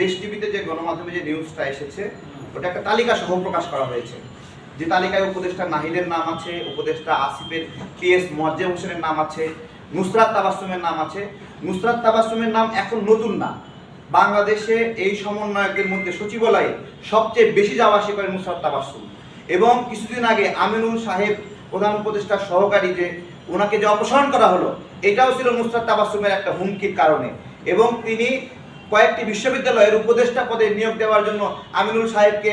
দেশ টিভিতে যে গণমাধ্যমে যে নিউজটা এসেছে, ওটা একটা তালিকা সহ প্রকাশ করা হয়েছে। যে তালিকায় উপদেষ্টা নাহিদের নাম আছে, উপদেষ্টা আসিফের কে পিএস মোয়াজ্জেম হোসেনের নাম আছে, নুসরাত তাবাসুমের নাম আছে। নুসরাত তাবাসুমের নাম এখন নতুন না। বাংলাদেশে এই সমন্বয়কদের মধ্যে সচিবালয়ে সবচেয়ে বেশি যাওয়া আসি করে নুসরাত তাবাসুম এবং কিছুদিন আগে আমিনুল সাহেব, প্রধান উপদেষ্টার সহকারী যে ওনাকে যে অপসারণ করা হলো, এটাও ছিল নুসরাত তাবাসুমের একটা হুমকির কারণে। এবং তিনি কয়েকটি বিশ্ববিদ্যালয়ের উপদেষ্টা পদে নিয়োগ দেওয়ার জন্য আমিনুল সাহেবকে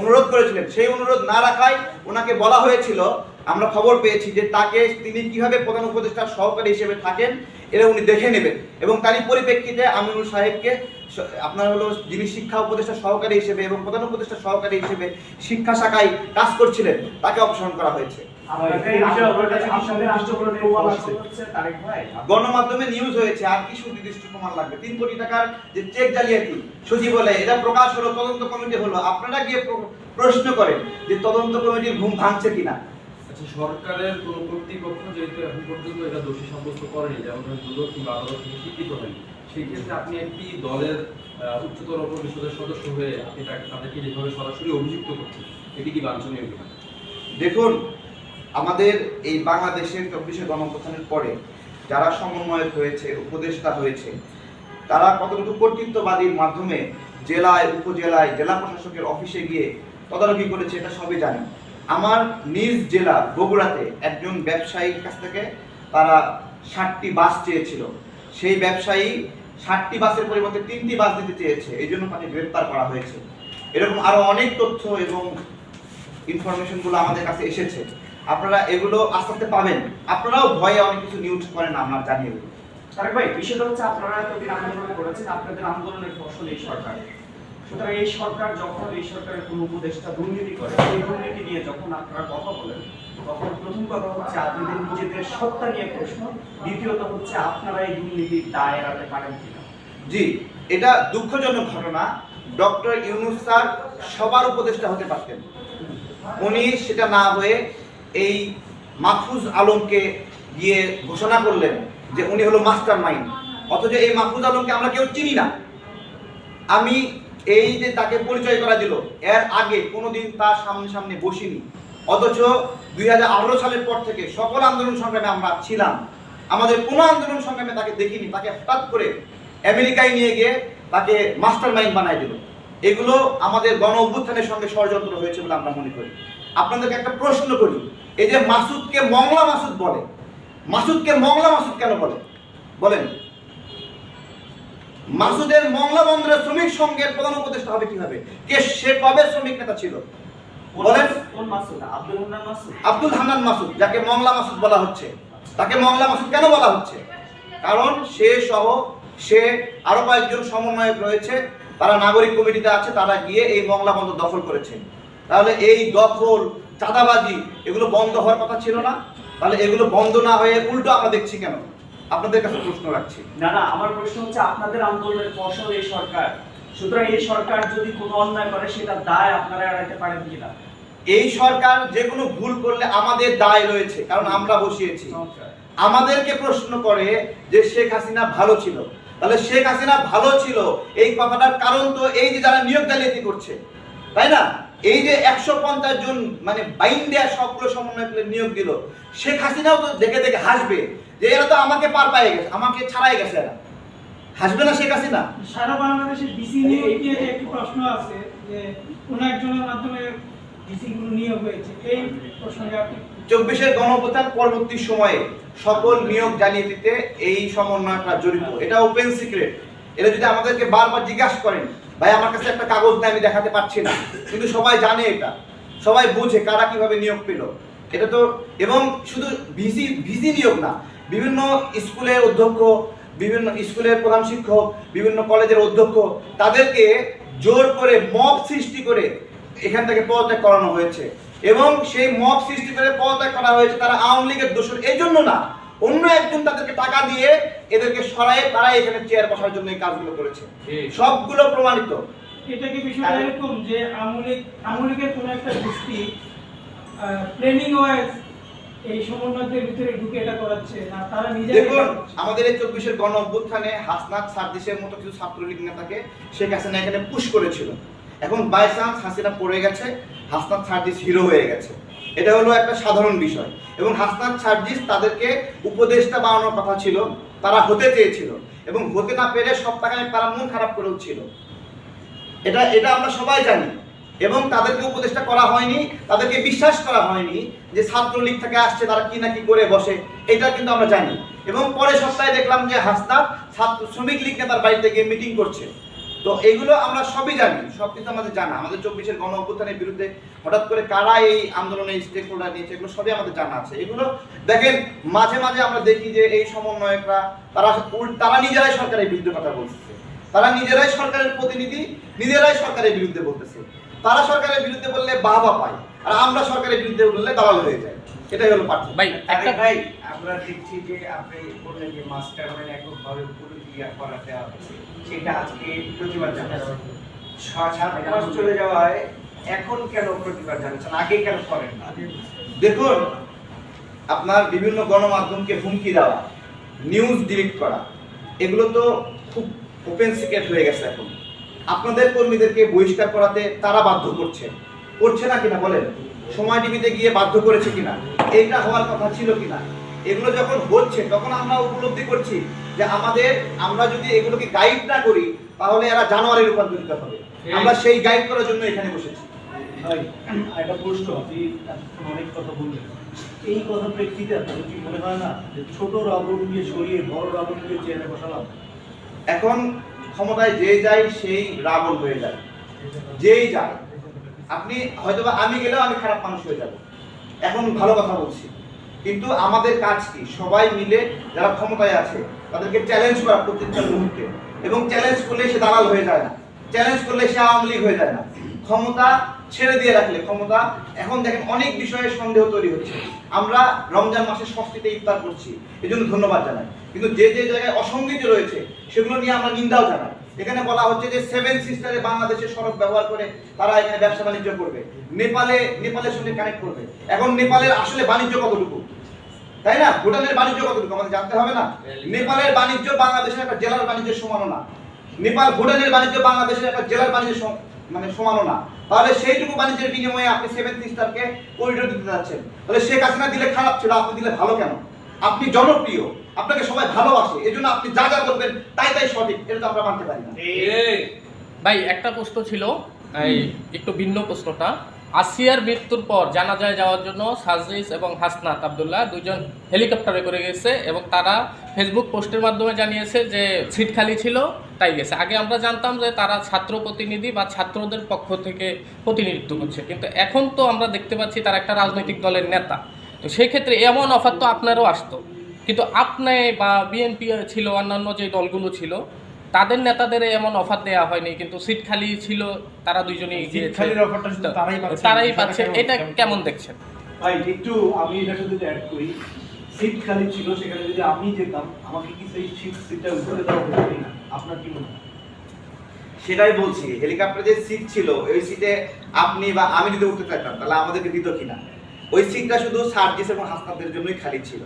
অনুরোধ করেছিলেন। সেই অনুরোধ না রাখায় ওনাকে বলা হয়েছিল, আমরা খবর পেয়েছি যে তাকে তিনি কীভাবে প্রধান উপদেষ্টার সহকারী হিসেবে থাকেন এটা উনি দেখে নেবেন। এবং তারই পরিপ্রেক্ষিতে আমিনুল সাহেবকে আপনার হলো যিনি শিক্ষা উপদেষ্টা সহকারী হিসেবে এবং প্রধান উপদেষ্টা সহকারী হিসেবে শিক্ষা শাখায় কাজ করছিলেন, তাকে অপসারণ করা হয়েছে। গণমাধ্যমে নিউজ হয়েছে আর কি সুনির্দিষ্ট প্রমাণ লাগবে? তিন কোটি টাকার যে চেক জালিয়াতি সচিবালয়ে এটা প্রকাশ হলো তদন্ত কমিটি হলো। আপনারা গিয়ে প্রশ্ন করেন যে তদন্ত কমিটির ঘুম ভাঙছে কিনা। আচ্ছা সরকারের কোন কর্তৃপক্ষ যেহেতু এখন পর্যন্ত এটা দোষী সাব্যস্ত করেনি যেমন ধরেন দুদক কিংবা আদালত স্বীকৃত হয়নি সেই ক্ষেত্রে আপনি একটি দলের আহ, উচ্চতর পরিষদের সদস্য হয়ে আপনি তাদেরকে যেভাবে সরাসরি অভিযুক্ত করছেন এটি কি বাঞ্ছনীয় দেখুন আমাদের এই বাংলাদেশের চব্বিশে গণপ্রথানের পরে যারা সমন্বয়ক হয়েছে, উপদেষ্টা হয়েছে, তারা কতটুকু কর্তৃত্ববাদীর মাধ্যমে জেলায়, উপজেলায়, জেলা প্রশাসকের অফিসে গিয়ে তদারকি করেছে এটা সবই জানি আমার নিজ জেলা বগুড়াতে একজন ব্যবসায়ীর কাছ থেকে তারা ষাটটি বাস চেয়েছিল। সেই ব্যবসায়ী ষাটটি বাসের পরিবর্তে তিনটি বাস দিতে চেয়েছে। এই জন্য তাকে গ্রেপ্তার করা হয়েছে। এরকম আরও অনেক তথ্য এবং ইনফরমেশনগুলো আমাদের কাছে এসেছে। আপনারা এগুলো আস্তে আস্তে পাবেন। আপনারাও ভয়ে অনেক কিছু নিউজ করেন আমার জানিয়ে দেবো তারেক ভাই বিষয়টা হচ্ছে আপনারা এতদিন আন্দোলন করেছেন আপনাদের আন্দোলনের ফসল এই সরকার। সুতরাং এই সরকার যখন এই সরকারের কোনো উপদেষ্টা দুর্নীতি করে সেই দুর্নীতি নিয়ে যখন আপনারা কথা বলেন তখন প্রথম কথা হচ্ছে আপনাদের নিজেদের সত্তা নিয়ে প্রশ্ন দ্বিতীয়ত হচ্ছে আপনারা এই দুর্নীতির দায় এড়াতে পারেন কিনা। জি এটা দুঃখজনক ঘটনা। ডক্টর ইউনুস স্যার সবার উপদেষ্টা হতে পারতেন। উনি সেটা না হয়ে এই মাহফুজ আলমকে গিয়ে ঘোষণা করলেন যে উনি হলো মাস্টার মাইন্ড অথচ এই মাহফুজ আলমকে আমরা কেউ চিনি না। আমি এই যে তাকে পরিচয় করা দিল, এর আগে কোনোদিন তার সামনে সামনে বসিনি। অথচ দুই হাজার আঠারো সালের পর থেকে সকল আন্দোলন সংগ্রামে আমরা ছিলাম। আমাদের কোনো আন্দোলন সংগ্রামে তাকে দেখিনি, তাকে হঠাৎ করে আমেরিকায় নিয়ে গিয়ে তাকে মাস্টার মাইন্ড বানায় দিল। এগুলো আমাদের গণ অভ্যুত্থানের সঙ্গে ষড়যন্ত্র হয়েছে বলে আমরা মনে করি। আপনাদেরকে একটা প্রশ্ন করি এই যে মাসুদকে মংলা মাসুদ বলে মাসুদকে মংলা মাসুদ কেন বলে? বলেন। মাসুদের মংলা বন্দরের শ্রমিক সংঘের প্রধান উপদেষ্টা হবে কীভাবে? কে সে কবে শ্রমিক নেতা ছিল? বলেন। কোন মাসুদ? আব্দুল হান্নান মাসুদ? আব্দুল হান্নান মাসুদ যাকে মংলা মাসুদ বলা হচ্ছে। তাকে মংলা মাসুদ কেন বলা হচ্ছে? কারণ সে সহ সে আরও কয়েকজন সমন্বয়ক রয়েছে তারা নাগরিক কমিটিতে আছে তারা গিয়ে এই মংলা বন্দর দখল করেছে তাহলে এই দখল চাঁদাবাজি এগুলো বন্ধ হওয়ার কথা ছিল না? তাহলে এগুলো বন্ধ না হয়ে উল্টো আমরা দেখছি কেন? আপনাদের কাছে প্রশ্ন রাখছি। না না আমার প্রশ্ন হচ্ছে আপনাদের আন্দোলনের ফসল এই সরকার। সুতরাং এই সরকার যদি কোনো অন্যায় করে সেটা দায় আপনারা এড়াতে পারেন কিনা? এই সরকার যে কোনো ভুল করলে আমাদের দায় রয়েছে কারণ আমরা বসিয়েছি। আমাদেরকে প্রশ্ন করে যে শেখ হাসিনা ভালো ছিল। তাহলে শেখ হাসিনা ভালো ছিল এই কথাটার কারণ তো এই যে যারা নিয়োগ জালিয়াতি করছে তাই না? এই যে একশো পঞ্চাশ জন মানে বাইন দেয়া সবগুলো সমন্বয় করে নিয়োগ দিল শেখ হাসিনাও তো দেখে দেখে হাসবে যে এরা তো আমাকে পার পায়ে গেছে আমাকে ছাড়াই গেছে এরা। হাসবে না শেখ হাসিনা? সারা বাংলাদেশে ডিসি নিয়ে যে একটি প্রশ্ন আছে যে কোন একজনের মাধ্যমে ডিসি গুলো নিয়োগ হয়েছে এই প্রসঙ্গে আপনি চব্বিশের গণপ্রধান পরবর্তী সময়ে সকল নিয়োগ জালিয়াতিতে এই সমন্বয়করা জড়িত। এটা ওপেন সিক্রেট এটা যদি আমাদেরকে বারবার জিজ্ঞাসা করেন ভাই, আমার কাছে একটা কাগজ নেই, আমি দেখাতে পারছি না। কিন্তু সবাই জানে এটা। সবাই বুঝে কারা কীভাবে নিয়োগ পেল। এটা তো এবং শুধু ভিসি ভিসি নিয়োগ না, বিভিন্ন স্কুলের অধ্যক্ষ, বিভিন্ন স্কুলের প্রধান শিক্ষক, বিভিন্ন কলেজের অধ্যক্ষ, তাদেরকে জোর করে মব সৃষ্টি করে এখান থেকে পদত্যাগ করানো হয়েছে। এবং সেই মব সৃষ্টি করে পদত্যাগ করা হয়েছে তারা আওয়ামী লীগের দোষর। এই জন্য না অন্য একজন তাদেরকে টাকা দিয়ে এদেরকে সরাই তারা এখানে চেয়ার বসার জন্য এই কাজগুলো করেছে। সবগুলো প্রমাণিত। এটা কি বিষয়টা এরকম যে আমলিক আমলিকের কোন একটা গোষ্ঠী প্ল্যানিং ওয়াইজ এই সমন্বয়কদের ভিতরে ঢুকে এটা করাচ্ছে না তারা নিজেরাই দেখুন আমাদের এই চব্বিশের গণ অভ্যুত্থানে হাসনাত সার্দিসের মতো কিছু ছাত্রলীগ নেতাকে শেখ হাসিনা এখানে পুশ করেছিল। এখন বাই চান্স হাসিনা পড়ে গেছে হাসনাত সার্জিস হিরো হয়ে গেছে। এটা হলো একটা সাধারণ বিষয়। এবং হাসনাত সার্জিস তাদেরকে উপদেষ্টা বানানোর কথা ছিল, তারা হতে চেয়েছিল। এবং হতে না পেরে টাকায় তারা মন খারাপ করেও ছিল। এটা এটা আমরা সবাই জানি। এবং তাদেরকে উপদেষ্টা করা হয়নি, তাদেরকে বিশ্বাস করা হয়নি যে ছাত্রলীগ থেকে আসছে, তারা কি না কি করে বসে, এটা কিন্তু আমরা জানি। এবং পরে সপ্তাহে দেখলাম যে হাসনাত ছাত্র শ্রমিক লীগ নেতার বাড়িতে গিয়ে মিটিং করছে। তো এগুলো আমরা সবই জানি সব কিছু আমাদের জানা। আমাদের চব্বিশের গণ অভ্যুত্থানের বিরুদ্ধে হঠাৎ করে কারা এই আন্দোলনে স্টেক হোল্ডার নিয়েছে এগুলো সবই আমাদের জানা আছে। এগুলো দেখেন মাঝে মাঝে আমরা দেখি যে এই সমন্বয়করা তারা তারা নিজেরাই সরকারের বিরুদ্ধে কথা বলছে তারা নিজেরাই সরকারের প্রতিনিধি নিজেরাই সরকারের বিরুদ্ধে বলতেছে। তারা সরকারের বিরুদ্ধে বললে বাহবা পায় আর আমরা সরকারের বিরুদ্ধে বললে দালাল হয়ে যায়। এটাই হলো পার্থক্য। ভাই একটা ভাই আমরা দেখছি যে আপনি বললেন যে মাস্টার মানে এককভাবে প্রতিক্রিয়া করাতে হবে। সেটা আজকে প্রতিবাদ জানাচ্ছেন ছ- সাত মাস চলে যাওয়ায় এখন কেন প্রতিবাদ জানাচ্ছেন? আগে কেন করেন না? দেখুন আপনার বিভিন্ন গণমাধ্যমকে হুমকি দেওয়া নিউজ ডিলিট করা এগুলো তো খুব ওপেন সিক্রেট হয়ে গেছে এখন। আপনাদের কর্মীদেরকে বহিষ্কার করাতে তারা বাধ্য করছে। করছে না কিনা বলেন? সময় টিভিতে গিয়ে বাধ্য করেছে কিনা? এইটা হওয়ার কথা ছিল কিনা? এগুলো যখন হচ্ছে তখন আমরা উপলব্ধি করছি যে আমাদের আমরা যদি এগুলোকে গাইড না করি তাহলে এরা জানুয়ারি রূপান্তরিত হবে। আমরা সেই গাইড করার জন্য এখানে বসেছি। একটা প্রশ্ন আপনি অনেক কথা বললেন। এই কথা প্রেক্ষিতে আপনাদের কি মনে হয় না যে ছোট রাবণকে সরিয়ে বড় রাবণকে চেয়ারে বসালাম? এখন ক্ষমতায় যে যায় সেই রাবণ হয়ে যায়। যেই যায় আপনি হয়তোবা আমি গেলেও আমি খারাপ মানুষ হয়ে যাব। এখন ভালো কথা বলছি। কিন্তু আমাদের কাজ কি? সবাই মিলে যারা ক্ষমতায় আছে, তাদেরকে চ্যালেঞ্জ করা প্রত্যেকটা মুহূর্তে। এবং চ্যালেঞ্জ করলে সে দালাল হয়ে যায় না। চ্যালেঞ্জ করলে সে আওয়ামী লীগ হয়ে যায় না। ক্ষমতা ছেড়ে দিয়ে রাখলে, ক্ষমতা এখন দেখেন অনেক বিষয়ে সন্দেহ তৈরি হচ্ছে। আমরা রমজান মাসে ষষ্ঠীতে ইফতার করছি এই জন্য ধন্যবাদ জানাই। কিন্তু যে যে জায়গায় অসঙ্গতি রয়েছে, সেগুলো নিয়ে আমরা নিন্দাও জানাই। এখানে বলা হচ্ছে যে সেভেন সিস্টারে বাংলাদেশের সড়ক ব্যবহার করে তারা এখানে ব্যবসা বাণিজ্য করবে। নেপালে, নেপালের সঙ্গে কানেক্ট করবে। এখন নেপালের আসলে বাণিজ্য কতটুকু? তাই না? ভুটানের বাণিজ্য কতটুকু? আমাদের জানতে হবে না। নেপালের বাণিজ্য বাংলাদেশের একটা জেলার বাণিজ্যের সমানও না। নেপাল, ভুটানের বাণিজ্য বাংলাদেশের একটা জেলার বাণিজ্য মানে সমানও না। তাহলে সেইটুকু বাণিজ্যের বিনিময়ে আপনি সেভেন সিস্টারকে করিডোর দিতে যাচ্ছেন। তাহলে শেখ হাসিনা দিলে খারাপ ছিল, আপনি দিলে ভালো কেন? আপনি জনপ্রিয় আপনাকে সবাই ভালোবাসে এই জন্য আপনি যা যা বলবেন তাই তাই সঠিক এটা তো আমরা মানতে পারি না। ভাই একটা প্রশ্ন ছিল এই একটু ভিন্ন প্রশ্নটা। আসিয়ার মৃত্যুর পর জানাজায় যাওয়ার জন্য সাজরিস এবং হাসনাত আবদুল্লাহ দুজন হেলিকপ্টারে করে গেছে এবং তারা ফেসবুক পোস্টের মাধ্যমে জানিয়েছে যে সিট খালি ছিল তাই গেছে। আগে আমরা জানতাম যে তারা ছাত্র প্রতিনিধি বা ছাত্রদের পক্ষ থেকে প্রতিনিধিত্ব করছে কিন্তু এখন তো আমরা দেখতে পাচ্ছি তারা একটা রাজনৈতিক দলের নেতা। তো সেই ক্ষেত্রে এমন অফার তো আপনারও আসতো। কিন্তু আপনি বা বিএনপি ছিল অন্যান্য যে দলগুলো ছিল তাদের নেতাদের এমন অফার দেওয়া হয়নি কিন্তু সিট খালি ছিল তারা দুইজনেই সিট গিয়েছে। খালির অফারটা শুধু তারাই পাচ্ছে। তারাই পাচ্ছে। কেমন- এটা কেমন- দেখছেন? ভাই একটু আমি এটা শুধু অ্যাড করি সিট খালি ছিল সেখানে যদি আমি যেতাম আমাকে কি সেই সিট সিটটা উপরে দেওয়া হতো না আপনার কি মনে হয়? সেটাই বলছি হেলিকপ্টারে যে সিট ছিল ওই সিটে আপনি বা আমি যদি উঠতে চাইতাম তাহলে আমাদেরকে দিত কিনা? ওই সিটটা শুধু সার্জিস এবং হাসপাতালের জন্যই খালি ছিল।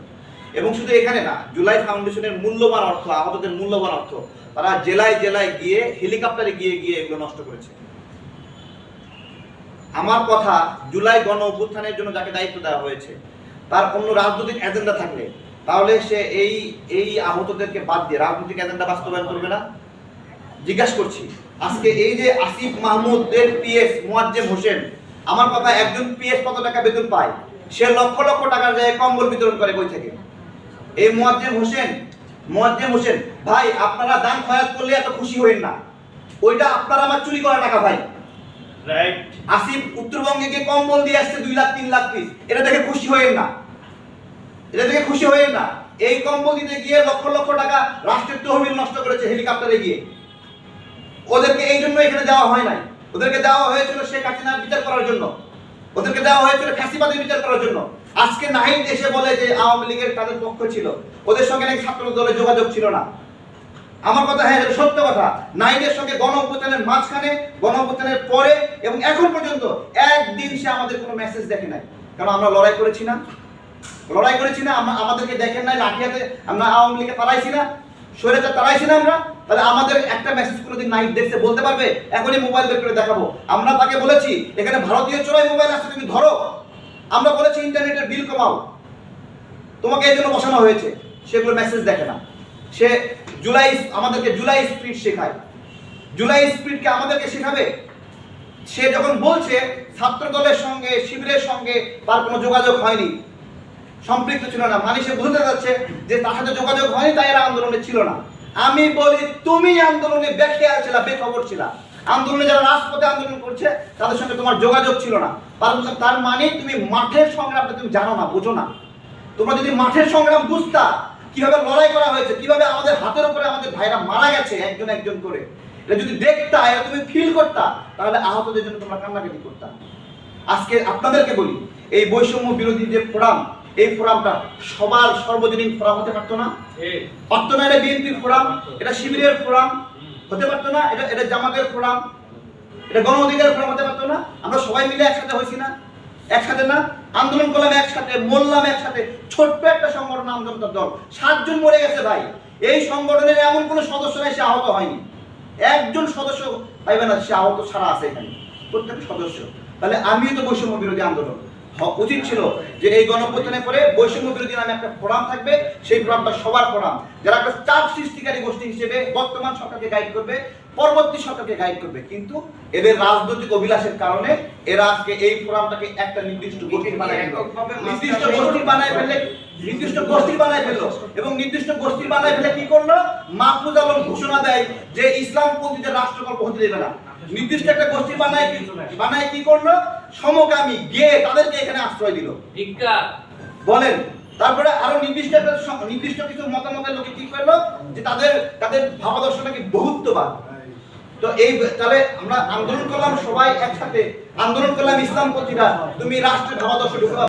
এবং শুধু এখানে না, জুলাই ফাউন্ডেশনের মূল্যবান অর্থ, আহতদের মূল্যবান অর্থ, তারা জেলায় জেলায় গিয়ে, হেলিকপ্টারে গিয়ে গিয়ে এগুলো নষ্ট করেছে। আমার কথা জুলাই গণ অভ্যুত্থানের জন্য যাকে দায়িত্ব দেওয়া হয়েছে, তার অন্য রাজনৈতিক এজেন্ডা থাকলে, তাহলে সে এই এই আহতদেরকে বাদ দিয়ে রাজনৈতিক এজেন্ডা বাস্তবায়ন করবে না? জিজ্ঞাসা করছি, আজকে এই যে আসিফ মাহমুদের পিএস মোয়াজ্জেম হোসেন আমার কথা একজন পিএস কত টাকা বেতন পায়? সে লক্ষ লক্ষ টাকার জায়গায় কম্বল বিতরণ করে বই থেকে। এই মুয়াজ্জেম হোসেন মুয়াজ্জেম হোসেন ভাই আপনারা দান খয়াত করলে এত খুশি হইন না। ওইটা আপনারা আমার চুরি করা টাকা ভাই। রাইট আসিফ উত্তরবঙ্গে গিয়ে কম্বল দিয়ে আসছে দুই লাখ তিন লাখ পিস এটা দেখে খুশি হইেন না। এটা দেখে খুশি হইেন না। এই কম্বল দিতে গিয়ে লক্ষ লক্ষ টাকা রাষ্ট্রের তহবিল নষ্ট করেছে হেলিকপ্টারে গিয়ে। ওদেরকে এই জন্য এখানে দেওয়া হয় নাই। ওদেরকে দেওয়া হয়েছিল শেখ হাসিনার বিচার করার জন্য। ওদেরকে দেওয়া হয়েছিল ফ্যাসিবাদের বিচার করার জন্য। আজকে নাহিদ এসে বলে যে আওয়ামী লীগের তাদের পক্ষ ছিল। ওদের সঙ্গে নাকি ছাত্র দলের যোগাযোগ ছিল না। আমার কথা হ্যাঁ সত্য কথা। নাইনের সঙ্গে গণ অভ্যুত্থানের মাঝখানে, গণ অভ্যুত্থানের পরে এবং এখন পর্যন্ত একদিন সে আমাদের কোনো মেসেজ দেখে নাই। কারণ আমরা লড়াই করেছি না। লড়াই করেছি না আমাদেরকে দেখেন নাই, লাঠিয়াতে আমরা আওয়ামী লীগে তাড়াইছি না। স্বৈরাচার তাড়াইছি না আমরা। তাহলে আমাদের একটা মেসেজ কোনোদিন নাইট দেখছে, বলতে পারবে? এখনই মোবাইল বের করে দেখাবো। আমরা তাকে বলেছি, এখানে ভারতীয় চোরাই মোবাইল আছে, তুমি ধরো। আমরা বলেছি, ইন্টারনেটের বিল কমাও। তোমাকে এই জন্য বসানো হয়েছে। সেগুলো মেসেজ দেখে না। সে জুলাই আমাদেরকে জুলাই স্পিড শেখায়। জুলাই স্পিডকে আমাদেরকে শেখাবে? সে যখন বলছে ছাত্র দলের সঙ্গে, শিবিরের সঙ্গে তার কোনো যোগাযোগ হয়নি। সম্পৃক্ত ছিল না। মানে সে বুঝতে যাচ্ছে যে তার সাথে যোগাযোগ হয়নি, তাই এরা আন্দোলনে ছিল না। আমি বলি, তুমি আন্দোলনে বেখেয়াল ছিলা বেখবর ছিলা। আন্দোলনে যারা রাজপথে আন্দোলন করছে, তাদের সঙ্গে তোমার যোগাযোগ ছিল না। তার মানে তুমি মাঠের সংগ্রামটা তুমি জানো না, বোঝো না। তোমরা যদি মাঠের সংগ্রাম বুঝতা, কীভাবে লড়াই করা হয়েছে, কীভাবে আমাদের হাতের উপরে আমাদের ভাইরা মারা গেছে, একজন একজন করে, এটা যদি দেখতা, এটা তুমি ফিল করতা, তাহলে আহতদের জন্য তোমরা কান্নাকাটি করতা। আজকে আপনাদেরকে বলি, এই বৈষম্য বিরোধী যে ফোরাম এই ফোরামটা সবার সর্বজনীন ফোরাম হতে পারতো না। পারতো না এটা বিএনপির ফোরাম এটা শিবিরের ফোরাম হতে পারতো না এটা এটা জামাতের ফোরাম এটা গণ অধিকার ফোরাম হতে পারতো না। আমরা সবাই মিলে একসাথে হয়েছি না একসাথে না। আন্দোলন করলাম একসাথে মরলাম একসাথে। ছোট্ট একটা সংগঠন আন্দোলন দল সাতজন মরে গেছে ভাই। এই সংগঠনের এমন কোনো সদস্য নাই সে আহত হয়নি। একজন সদস্য পাইবে না সে আহত ছাড়া আছে এখানে। প্রত্যেক সদস্য। তাহলে আমিও তো বৈষম্য বিরোধী আন্দোলন। উচিত ছিল যে এই গণপ্রত্যানে পরে বৈষম্য বিরোধী নামে একটা ফোরাম থাকবে, সেই ফোরামটা সবার ফোরাম যারা একটা চাপ সৃষ্টিকারী গোষ্ঠী হিসেবে বর্তমান সরকারকে গাইড করবে, পরবর্তী সরকারকে গাইড করবে, কিন্তু এদের রাজনৈতিক অভিলাষের কারণে এরা আজকে এই ফোরামটাকে একটা নির্দিষ্ট গোষ্ঠী বানায় নির্দিষ্ট গোষ্ঠী বানায় ফেললে, নির্দিষ্ট গোষ্ঠী বানায় ফেলল এবং নির্দিষ্ট গোষ্ঠী বানায় ফেলে কি করল? মাহফুজ আলম ঘোষণা দেয় যে ইসলামপন্থীদের রাষ্ট্রকল্প হতে দেবে না। নির্দিষ্ট একটা গোষ্ঠী বানায় কি বানায় কি করল? সমকামী গিয়ে তাদেরকে এখানে আশ্রয় দিল। বলেন তারপরে আরও নির্দিষ্ট একটা নির্দিষ্ট কিছু মতামতের লোকে কি করল? যে তাদের তাদের ভাবাদর্শ নাকি বহুত্ববাদ। তো এই তাহলে আমরা আন্দোলন করলাম সবাই একসাথে। আন্দোলন করলাম ইসলামপন্থীরা তুমি রাষ্ট্রের ভাবাদর্শ ঢুকে